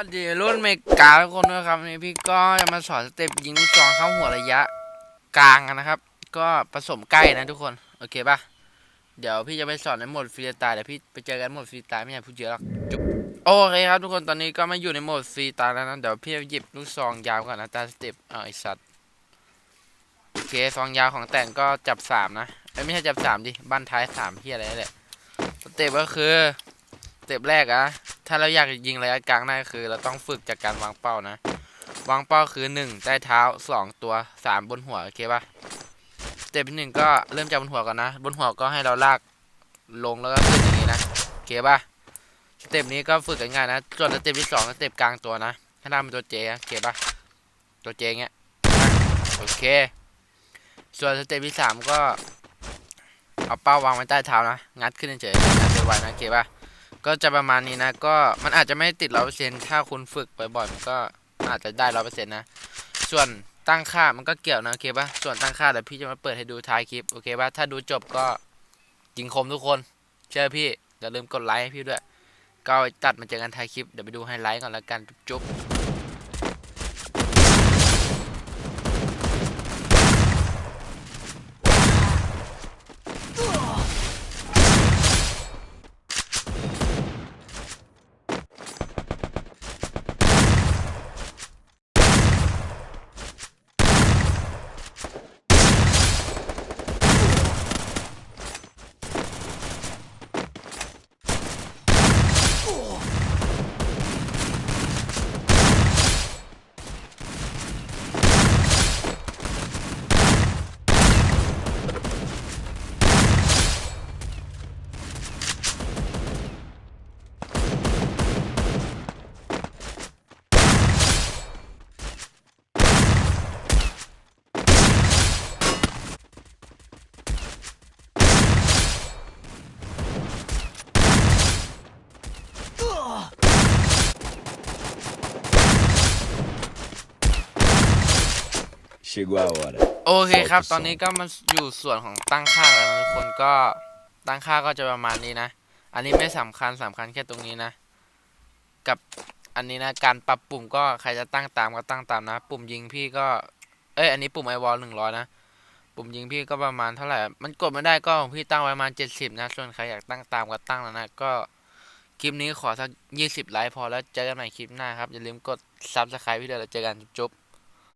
วัสดีรุ่นเมกาทุกคนด้วยครับนนี้พี่ก็จะมาสอนสเต็ปยิงลูกซองเข้าหัวระยะกลางนะครับ ก็ผสมใกล้นะทุกคน โอเคปะเดี๋ยวพี่จะไปสอนในโหมดฟรีสไตล์เดี๋ยวพี่ไปเจอกันโหมดฟรีสไตล์ไม่อยากพูดเยอะหรอกจุ๊บโอเคครับทุกคนตอนนี้ก็มาอยู่ในโหมดฟรีสไตล์แล้วนะเดี๋ยวพี่จะหยิบลูกซองยาวก่อนนะตาสเต็ปเอาไอสัตว์โอเคซองยาวของแต่งก็จับสามนะไม่ใช่จับสามดิบ้านท้ายสามเพี่อะไรแหละสเต็ปก็คือสเต็ปแรกอะ ถ้าเราอยากยิงระยะกลางได้คือ เราต้องฝึกจากการวางเป้านะ วางเป้าคือหนึ่งใต้เท้าสองตัวสามบนหัวโอเคปะสเต็ปที่หนึ่งก็เริ่มจากบนหัวก่อนนะ บนหัวก็ให้เราลากลงแล้วก็ขึ้นอย่างนี้นะโอเคปะสเต็ปนี้ก็ฝึกง่ายๆนะ ส่วนสเต็ปที่สองสเต็ปกลางตัวนะถ้าทำเป็นตัวเจโอเคปะตัวเจเงี้ยโอเค ส่วนสเต็ปที่สามก็เอาเป้าวางไว้ใต้เท้านะ งัดขึ้นเฉยๆงัดไวๆนะโอเคปะ ก็จะประมาณนี้นะ ก็มันอาจจะไม่ติดร้อยเปอร์เซ็นต์ถ้าคุณฝึกบ่อยๆมันก็อาจจะได้ร้อยเปอร์เซ็นต์นะ ส่วนตั้งค่ามันก็เกี่ยวนะโอเคปะส่วนตั้งค่าเดี๋ยวพี่จะมาเปิดให้ดูท้ายคลิปโอเคปะถ้าดูจบก็ยิงคมทุกคน เชื่อพี่อย่าลืมกดไลค์ให้พี่ด้วย ก็ตัดมาเจอกันท้ายคลิปเดี๋ยวไปดูไฮไลท์ก่อนแล้วกันจุ๊บ Chegou a hora. โอเคครับ Solta o som ตอนนี้ก็มาอยู่ส่วนของตั้งค่าแล้วนะทุกคนก็ตั้งค่าก็จะประมาณนี้นะ อันนี้ไม่สำคัญสำคัญแค่ตรงนี้นะ กับอันนี้นะการปรับปุ่มก็ใครจะตั้งตามก็ตั้งตามนะ ปุ่มยิงพี่ก็ เอ้ยอันนี้ปุ่มไอวอลหนึ่งร้อยนะ ปุ่มยิงพี่ก็ประมาณเท่าไหร่ มันกดไม่ได้ก็ของพี่ตั้งไว้ประมาณเจ็ดสิบนะ ส่วนใครอยากตั้งตามก็ตั้งแล้วนะ ก็คลิปนี้ขอสักยี่สิบไลค์พอแล้วเจอกันใหม่คลิปหน้าครับอย่าลืมกดซับสไครต์พี่ด้วยแล้วเจอกันจุ๊บๆ